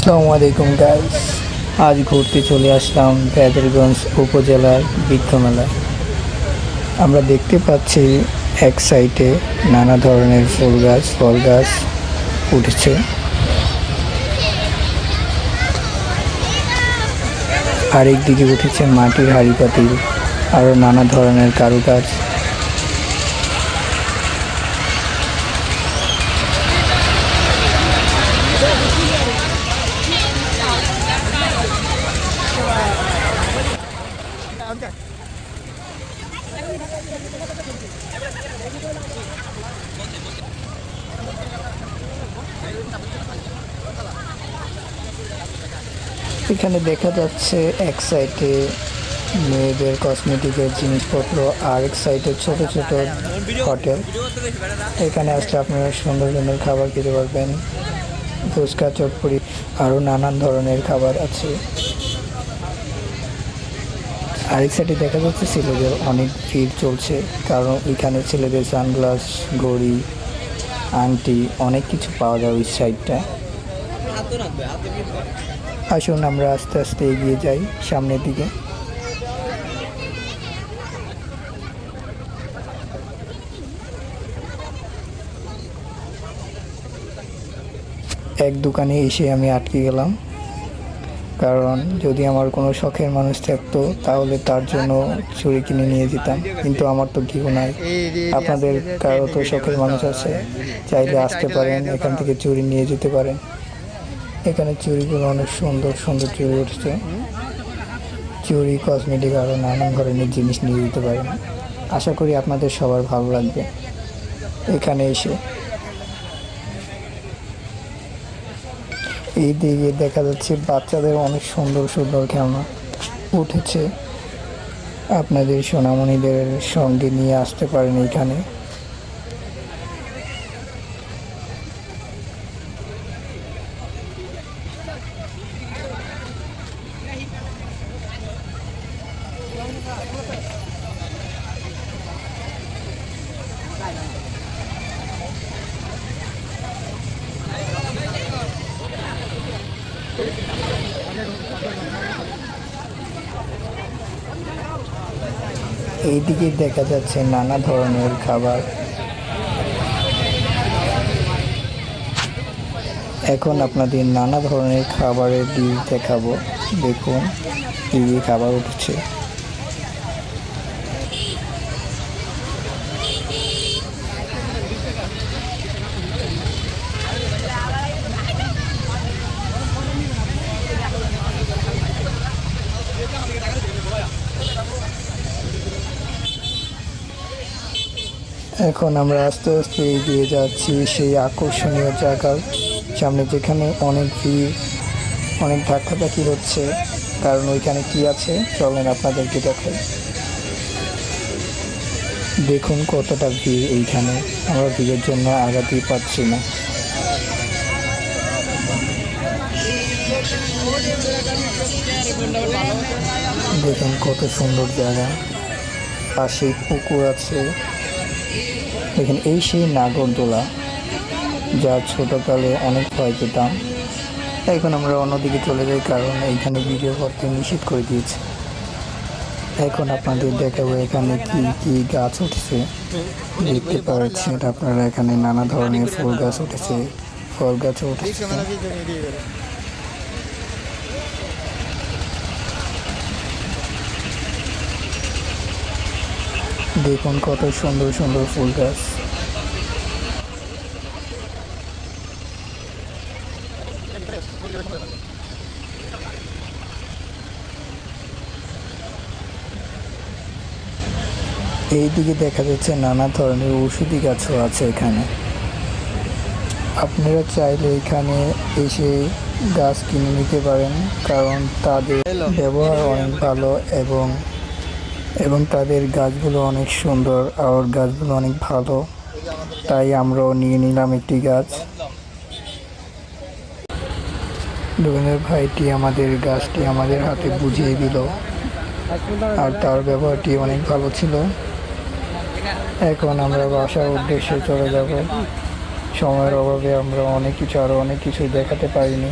আসসালামু আলাইকুম গাইস আজ ঘুরতে চলে আসলাম ভেদরগঞ্জ উপজেলার বৃক্ষ মেলায় আমরা দেখতে পাচ্ছি এক সাইডে নানা ধরনের ফুল গাছ, ফল গাছ উঠেছে। আরেক দিকে উঠেছে মাটির হাড়ি পাতিল আরও নানা ধরনের কারুকাজ। এখানে দেখা যাচ্ছে এক সাইডে মেয়েদের কসমেটিকের জিনিসপত্র, আর এক সাইডে ছোট ছোট হোটেল। এখানে আসলে আপনারা সুন্দর সুন্দর খাবার খেতে পারবেন। ফুচকা চটপুরি আরও নানান ধরনের খাবার আছে। আরেক সাইডে দেখা যাচ্ছে ছেলেদের অনেক ভিড় চলছে, কারণ এখানে ছেলেদের সানগ্লাস, ঘড়ি, আংটি, অনেক কিছু পাওয়া যায় ওই সাইডটা। আসুন, আমরা আস্তে আস্তে এগিয়ে যাই সামনের দিকে। এক দোকানে এসে আমি আটকে গেলাম। কারণ যদি আমার কোনো শখের মানুষ থাকতো, তাহলে তার জন্য চুরি কিনে নিয়ে যেতাম। কিন্তু আমার তো কেউ নাই। আপনাদের কারও তো শখের মানুষ আছে, চাইলে আসতে পারেন, এখান থেকে চুরি নিয়ে যেতে পারেন। এখানে চুরিগুলো অনেক সুন্দর সুন্দর চুরি উঠছে। চুরি কসমেটিক আরও নানান ধরনের জিনিস নিয়ে যেতে পারেন। আশা করি আপনাদের সবার ভালো লাগবে। এখানে এসে এই দিকে দেখা যাচ্ছে বাচ্চাদের অনেক সুন্দর সুন্দর খেলনা উঠেছে। আপনাদের সোনামণিদের সঙ্গে নিয়ে আসতে পারেন এখানে। এইদিকে দেখা যাচ্ছে নানা ধরনের খাবার। এখন আপনাদের নানা ধরনের খাবারের ডিশ দেখাবো। দেখুন কী খাবার উঠছে। এখন আমরা আস্তে আস্তে এগিয়ে যাচ্ছি সেই আকর্ষণীয় জায়গার সামনে যেখানে অনেক ভিড়, অনেক ধাক্কাধাক্কি হচ্ছে। কারণ ওইখানে কি আছে? চলেন আপনাদেরকে দেখাই। দেখুন কতটা ভিড় এইখানে। আমরা ভিড়ের জন্য আগাতেই পারছি না। দেখুন কত সুন্দর জায়গা। পাশে পুকুর আছে। দেখেন এই সেই নাগরদোলা যা ছোটোকালে অনেক ভয় পেতাম। এখন আমরা অন্যদিকে চলে যাই, কারণ এইখানে ভিডিও করতে নিষেধ করে দিয়েছে। এখন আপনাদের দেখাবো এখানে কি কি গাছ উঠেছে। দেখতে পাচ্ছেন আপনারা এখানে নানা ধরনের ফুল গাছ উঠেছে, ফল গাছ উঠেছে। দেখুন কত সুন্দর সুন্দর ফুল গাছ। এইদিকে দেখা যাচ্ছে নানা ধরনের ওষুধি গাছও আছে এখানে। আপনারা চাইলে এখানে এসে গাছ কিনে নিতে পারেন কারণ তাদের ব্যবহার অনেক ভালো এবং এবং তাদের গাছগুলো অনেক সুন্দর আর গাছগুলো অনেক ভালো। তাই আমরাও নিয়ে নিলাম একটি গাছ। দোকানের ভাইটি আমাদের গাছটি আমাদের হাতে বুঝিয়ে দিল। আর তার ব্যবহারটি অনেক ভালো ছিল। এখন আমরা বাসার উদ্দেশ্যে চলে যাব। সময়ের অভাবে আমরা অনেক কিছু আরও অনেক কিছু দেখাতে পারিনি।